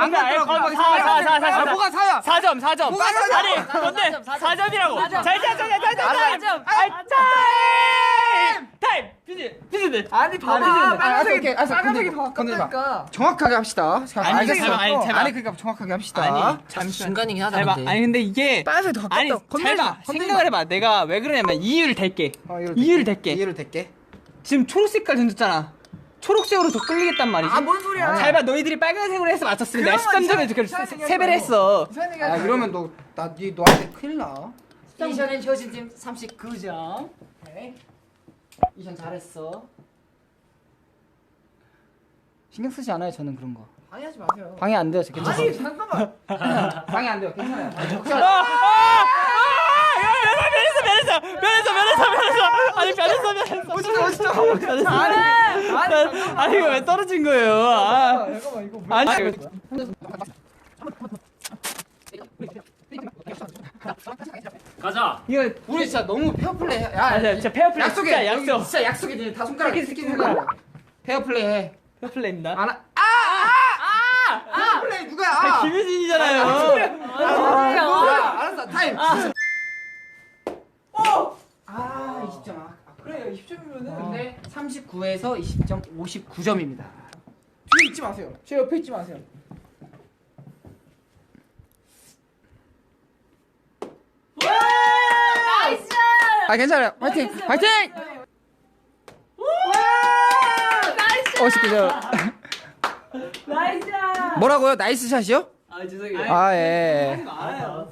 안 갔더라고. 4, 4, 4, 4, 아, 뭐가 사야? 4점, 4점. 뭐가 사야? 아니, 뭔데? 4점이라고. 자, 자, 자, 자, 자, 자, 아, 자. 아, 타임! 타임! 피지, 피지들. 아니 봐봐. 아, 빨간색이. 빨간색이. 더 아깝다니까. 정확하게 합시다. 자, 아니. 제발, 아니, 제발. 아니 그러니까 정확하게 합시다. 아니, 중간이긴 하다 잘 봐. 근데. 아니, 근데 이게. 빨간색 더 가깝다. 아니, 잘 봐. 생각을 해봐. 내가 왜 그러냐면 이유를 댈게. 어, 이유를 이유를 댈게. 댈게. 이유를 댈게. 지금 초록색깔 던졌잖아. 초록색으로 더 끌리겠단 말이지. 아 뭔 소리야? 잘 봐, 너희들이 빨간색으로 해서 맞췄으면 내가 그러면 13점을 이상- 그 이상한 얘기 세 배를 하지 했어. 이상한 얘기 아 그러면 너나 네, 너한테 큰일 나. 이션은 효진팀 39점. 이션 잘했어. 신경 쓰지 않아요 저는 그런 거. 방해하지 마세요. 방해 안 돼요 저 아니 괜찮아요. 잠깐만. 방해 안 돼요 괜찮아요. 아, 아, 아, 야, 야, 변했어, 변했어, 변했어, 변했어, 변했어. 아니, 변했어, 변했어. 멋있다 멋있다. 변했어. 아니 아니. 아니, 이거 왜 떨어진 거예요? 아, 잠깐만 이거 뭐? 아니, 가자. 이거 우리 진짜 너무 페어플레이. 해. 야, 아, 진짜 페어플레이 약속해. 진짜 약속. 진짜 약속해. 니다 손가락 스키 손가락. 페어플레이 해. 페어플레이입니다. 안 하. 아! 아! 아! 페어플레이 누구야? 아! 김효진이잖아요. 아, 누구야? 알았어. 타임. 오! 아, 20점. 아, 그래 20점이면은 근데 39에서 20점 59점입니다. 뒤에 있지 마세요. 제 옆에 있지 마세요. 아, 괜찮아요. 화이팅. 화이팅! 어, 19점. 나이스. 뭐라고요? 나이스 샷이요? 아 죄송해요. 아, 예. 알아요.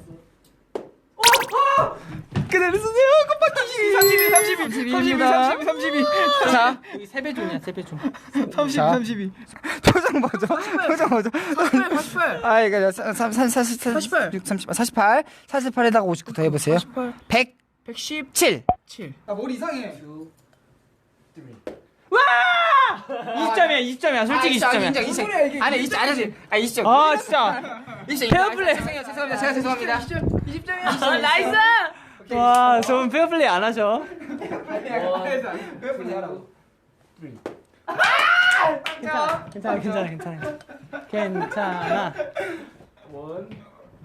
기다려주세요. 깜빡이 32, 32, 32, 32, 32. 자, 여기 세배 존이야, 세배 존. 30, 32. 표정 봐줘. 표정 봐줘. 48 48. 아, 이거 3, 3, 40, 48. 6, 30, 48. 48에다가 59 더 해보세요. 48. 117. 7. 아, 머리 이상해. 20점이야, 20점이야. 솔직히 아, 20점이야. 인정, 인정. 뭐야, 이게 아니, 20, 아니지. 아, 20점. 아, 진짜. 20점. 페어플레이. 죄송합니다. 제가 죄송합니다. 20점 20점이야. 나이스! 와, 저분 페어플레이 안 하셔. 페어플레이 하라고. 괜찮아, 괜찮아, 괜찮아, 괜찮아. 괜찮아. 원,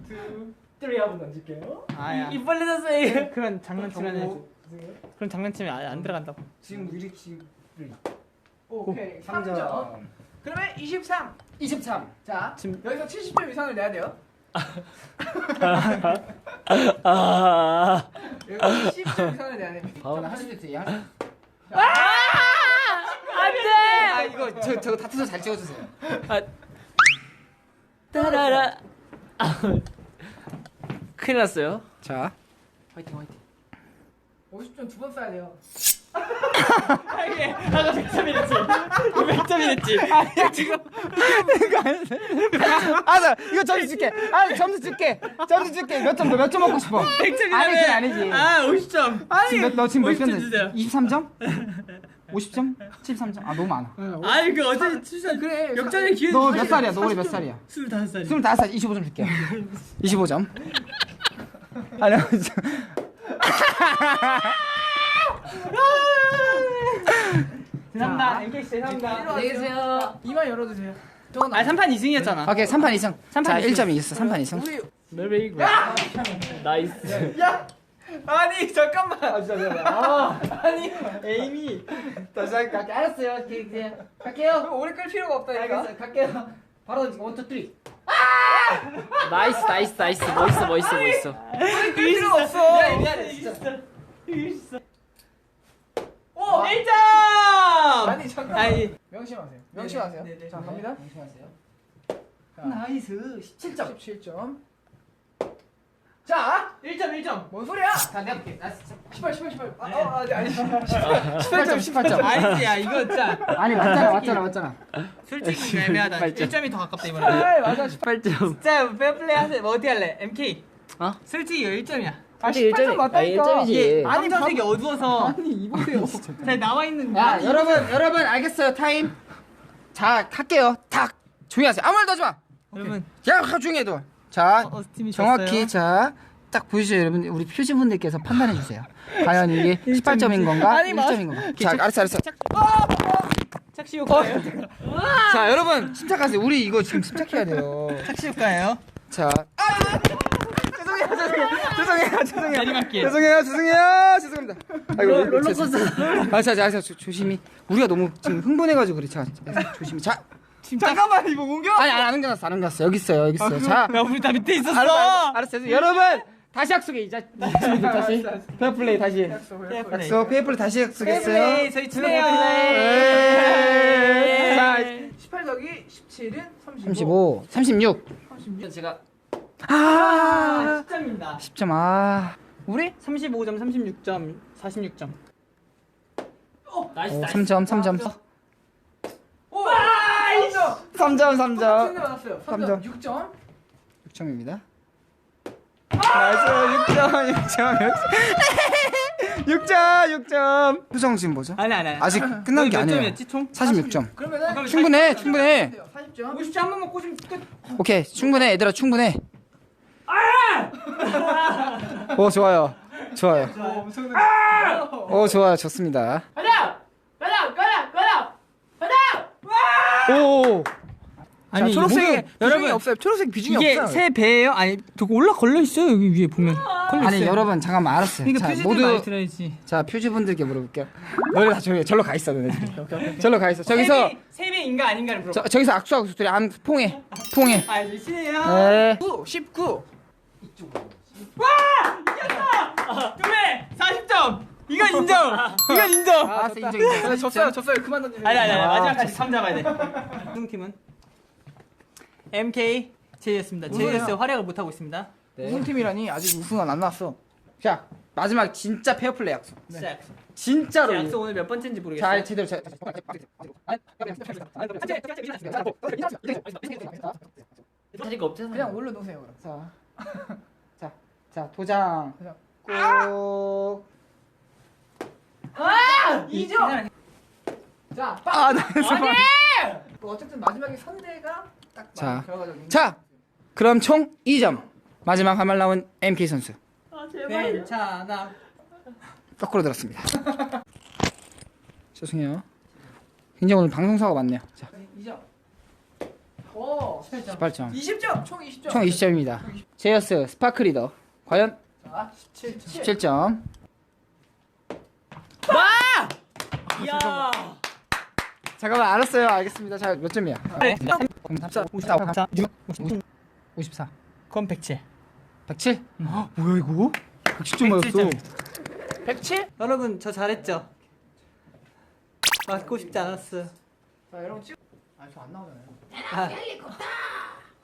투, 쓰리 한번 던질게요. 아야. 이 벌레 졌어요. 그런 장난치면 그런 장난치면 안, 안 들어간다고. 지금 우리 지금 오케이. 3점. 3점. 그러면 23. 23. 자, 지금- 여기서 70점 이상을 내야 돼요. 아. 여기서 70점 이상을 내야 됩니다. 바오나 할수 있지. 할 수- 안 돼! 아, 이거 저 저거 다투서 잘 찍어 주세요. 따라라. 큰일 났어요. 자. 화이팅, 화이팅. 50점 두 번 써야 돼요. 이게 아까 100점이랬지. 100점이랬지. 아니야, 지금. 아, 나 이거 점수 줄게. 아, 점수 줄게. 점수 줄게. 몇 점, 몇점 먹고 싶어? 100점이라며. 아니지, 아니지. 아, 50점. 지금 몇, 너 지금 몇 50점 점? 주세요. 23점? 50점? 73점? 아, 너무 많아. 아니, 그 어제 출산. 그래. 역전의 기회. 너 몇 살이야? 너 올해 몇 살이야? 25살. 25살 25점 줄게. 25점. 아니. 죄송합니다. MK씨 죄송합니다. 안녕히 계세요. 이만 열어주세요. 아, 3판 2승이었잖아. 오케이, 3판 2승. 삼판 자, 이승. 1점 이겼어. 3판 2승. 우리 멜베이그. 나이스. 야 아니 잠깐만. 아 진짜 아 아니 에이미. 다시 할게. 알았어요. 그냥, 그냥 갈게요. 오래 끌 필요가 없다니까. 알겠어요. 갈게요. 바로 지금 원투 쓰리. 나이스, 나이스, 나이스. 멋있어, 멋있어, 멋있어. 오래 끌 필요가 없어. 미안해, 미안해, 진짜. 있어. 오 1점! 아니 잠깐. 아니, 명심하세요. 명심하세요. 네네. 자 갑니다. 잠시만요. 자, 나이스. 17점. 17점. 자, 1점, 1점. 뭔 소리야? 자, 내가 볼게. 나 진짜. 18, 18, 18. 아, 어, 아니, 아니. 18점, 18점. 아니지, 야, 이거 진짜. 아니, 맞잖아, 맞잖아, 맞잖아. 솔직히 이거 애매하다. 1점이 더 가깝다, 이번에. 아, 맞아. 8점. 진짜 페어플레이 하세요. 뭐 어떻게 할래? MK. 어? 솔직히 이거 1점이야. 아, 18점 맞다니까. 아, 1점이지. 이게 아니, 검정색이 어두워서 아니, 이보세요. 잘 나와 있는. 야, 아니, 여러분, 여러분, 알겠어요. 타임. 자, 할게요. 탁. 조용히 하세요. 아무 말도 하지 마. 여러분. 야, 조용히 해도. 자, 어, 팀이 정확히. 자, 딱 보시죠, 여러분. 우리 표지분들께서 판단해 주세요. 과연 이게 18점인 건가? 아니, 맞- 1점인 건가? 자, 알았어, 알았어. 착시 효과예요. 자 여러분 침착하세요. 우리 이거 지금 침착해야 돼요. 착시 효과예요. 자. 죄송해요, 죄송해요, 죄송해요, 죄송해요. 내리막길. 죄송해요, 죄송해요, 죄송합니다. 아이고 롤러코스터. 아, 자, 자, 자, 조, 조심히. 우리가 너무 지금 흥분해가지고 그래. 자, 자, 조심히. 자, 잠깐만 이거 공격. 아니, 안 옮겨놨어, 안 옮겨놨어. 여기 있어요, 여기 있어요. 자, 야 우리 다 밑에 있었어. 알았어, 알았어. 여러분 다시 약속해 이자. 다시 페어플레이 다시. 약속 페어플레이 다시 약속했어요. 저희 친해요. 네. 자, 18 더하기 17은 35. 35, 36. 36. 제가 아, 10점입니다. 10점. 아, 우리 35점, 36점, 46점. 나이스 오, 나이스 3점, 3점. 오! 3점. 3점, 3점. 맞았어요. 삼 3점. 점. 6점. 6점입니다. 나이스 6점 6점 6점 6점 표정 지금 뭐죠? 아니 아니. 아니. 아직 끝난 게몇 아니에요 점이었지 총? 46점 그러면은 충분해 충분해 40점. 50점 한 번만 꽂으면 끝. 오케이 충분해 얘들아 충분해 오 좋아요 좋아요 오 좋아요 좋습니다 가자. 가자. 가자. 가자. 가자. 오 아니 초록색에 이게- 여러분 없어요 초록색 비중이 이게 없어요 새 배예요? 아니 저거 올라 걸려 있어요 여기 위에 보면. 걸려 아니 있어요. 여러분 잠깐만 알았어요 그러니까 자 표지들 많이 모두 들어야지. 자 표지분들께 물어볼게요 너네 다 저기 절로 가 있어 너네들이 절로 가 있어 저기서 세배인가 아닌가를 물어봐. 저, 저기서 악수하고 둘이 안 통해 통해 아 신해요. 네 9, 19. 두배 40점. 이건 인정. 이건 인정. 알았어 인정 인정 네, 졌어요. 졌어요. 그만 던지세요. 아니 아니 아니 아. 마지막까지 3 잡아야 돼. 우승 팀은 MK 제이였습니다. 제이스 활약을 못 하고 있습니다. 우승팀이라니 아직 우승은 안 나왔어. 자 마지막 진짜 페어플레이 약속 진짜 약속. 진짜로 제 약속 오늘 몇 번째인지 모르겠어요. 잘 제대로 잘 사실 없잖아 그냥 올려놓으세요. 그럼. 자, 자, 자 도장. 꼭. 아! 2점. 자, 빡. 아, 나뭐 어쨌든 마지막에 선대가 딱 자. 결과적인. 자, 그럼 총 2점. 마지막 한말 나온 MK 선수 괜찮아. 거꾸로 들었습니다. 죄송해요. 굉장히 오늘 방송사가 많네요. 자, 2점. 오, 18점. 18점. 20점. 총 20점. 총 20점입니다. 제이어스 스파크 리더 과연 자, 17점. 17점. 야. 잠깐만 알았어요. 알겠습니다. 자, 몇 점이야? 네. 54, 54, 54. 그럼 107. 107? 뭐야 이거? 110점 맞았어. 107? 여러분 저 잘했죠? 맞고 싶지 않았어. 자, 여러분 찍. 아, 저 안 나오잖아요. 아,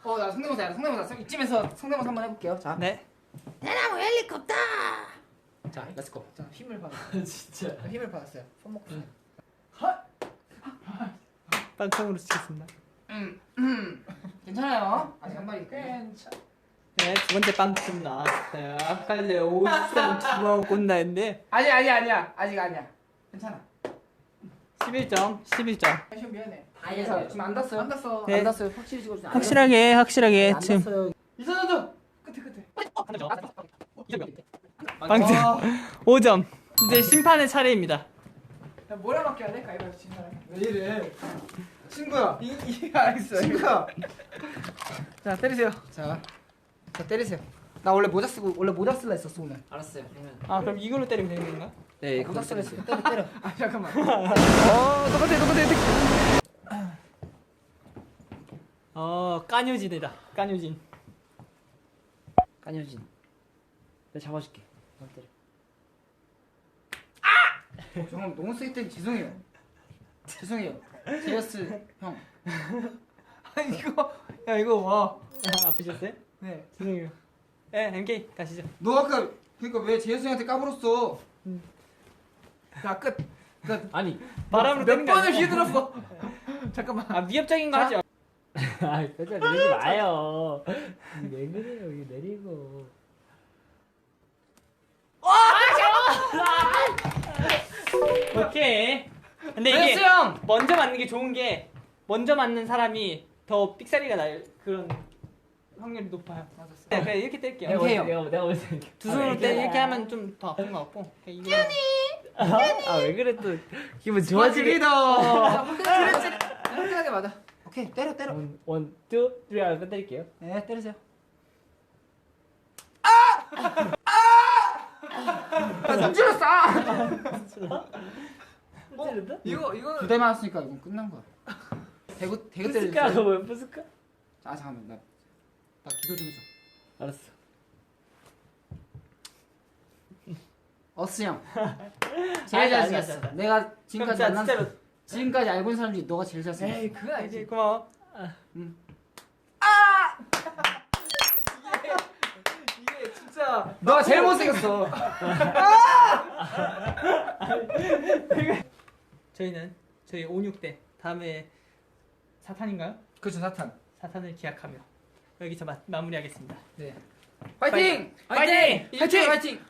어, 나 성대모사. 성대모사. 이쯤에서 성대모사 한번 해볼게요. 자, 네. 자, 렛츠고. 자, 힘을 받았어요. 진짜 자, 힘을 받았어요. 손 먹고. 방송으로 치겠습니다. 괜찮아요. 아직 한 마리. 괜찮. 네, 두 번째 빵점 나왔어요. 아까 전에 53 두번 꼰다 했는데 아니 아니 아니야. 아직 아니야. 괜찮아. 11점, 11점. 좀 미안해. 자, 지금 안 닿았어요. 안 갔어. 네. 안 닿았어요. 확실히 찍어주세요. 확실하게, 확실하게 안 지금 닿았어요. 이선호도 끝에 끝에. 빵점 5점. 이제 심판의 차례입니다. 야, 뭐라 맞게 돼? 가위바위보 진 사람. 왜 이래? 친구야. 이, 이 알겠어요. 친구야. 자, 때리세요. 자, 자 때리세요. 나 원래 모자 쓰고 원래 모자 쓸라 했었어 오늘. 알았어요 그러면 아 그럼 이걸로 때리면 되는 건가? 네 모자 쓸라 했어. 때려 때려. 아, 잠깐만. 어, 똑같아 똑같아. 어 까뉴진이다. 까뉴진. 까녀진 내가 잡아줄게 너 때려 어, 정말 너무 세게 때리 죄송해요. 죄송해요. 제이어스 형. 아니, 이거. 야, 이거 와. 아, 아프셨어요? 네. 죄송해요. 네, MK 가시죠. 너 아까 그러니까 왜 제이어스 형한테 까불었어? 자, 끝. 아니 바람으로 몇 때린 게 번을 아니고. 휘둘렀어. 잠깐만. 아 위협적인 거 하지 마. 아 진짜 내리지 마요 왜 그래요 이거 내리고 오케이. 근데 이게 제이어스 형. 먼저 맞는 게 좋은 게 먼저 맞는 사람이 더 삑사리가 날 그런 확률이 높아요. 맞았어. 네, 그냥 이렇게 뗄게요. MK 형. 내가 내가 먼저 이렇게 두 손으로 때 이렇게 하면 좀 더 아픈 것 같고. 그냥 이거. 아왜 그래 또 기분 좋아지게. 리더. 확실하게 맞아. 오케이 때려 때려. 원, 원, 투, 쓰리 하면 끝낼게요. 네 때리세요. 아! 아! 문질렀어. 찔른다? 이거 이거 두대 맞았으니까 이건 끝난 거야. 대구 대구 부스카 때려주세요. 뭐야 부스카? 아 잠깐만 나, 나 기도 좀 해줘. 알았어. 어스 형. 제일 잘생겼어. 내가 지금까지 만난 진짜로 지금까지 알고 있는 사람 중에 너가 제일 잘생겼어. 에이 그거 이제 아니지. 고마워 이게 진짜 너가 제일 못생겼어. 저희는 저희 56대 다음에 사탄인가요? 그렇죠 사탄. 사탄을 기약하며 여기서 마, 마무리하겠습니다 네. 파이팅! 파이팅! 파이팅! 파이팅!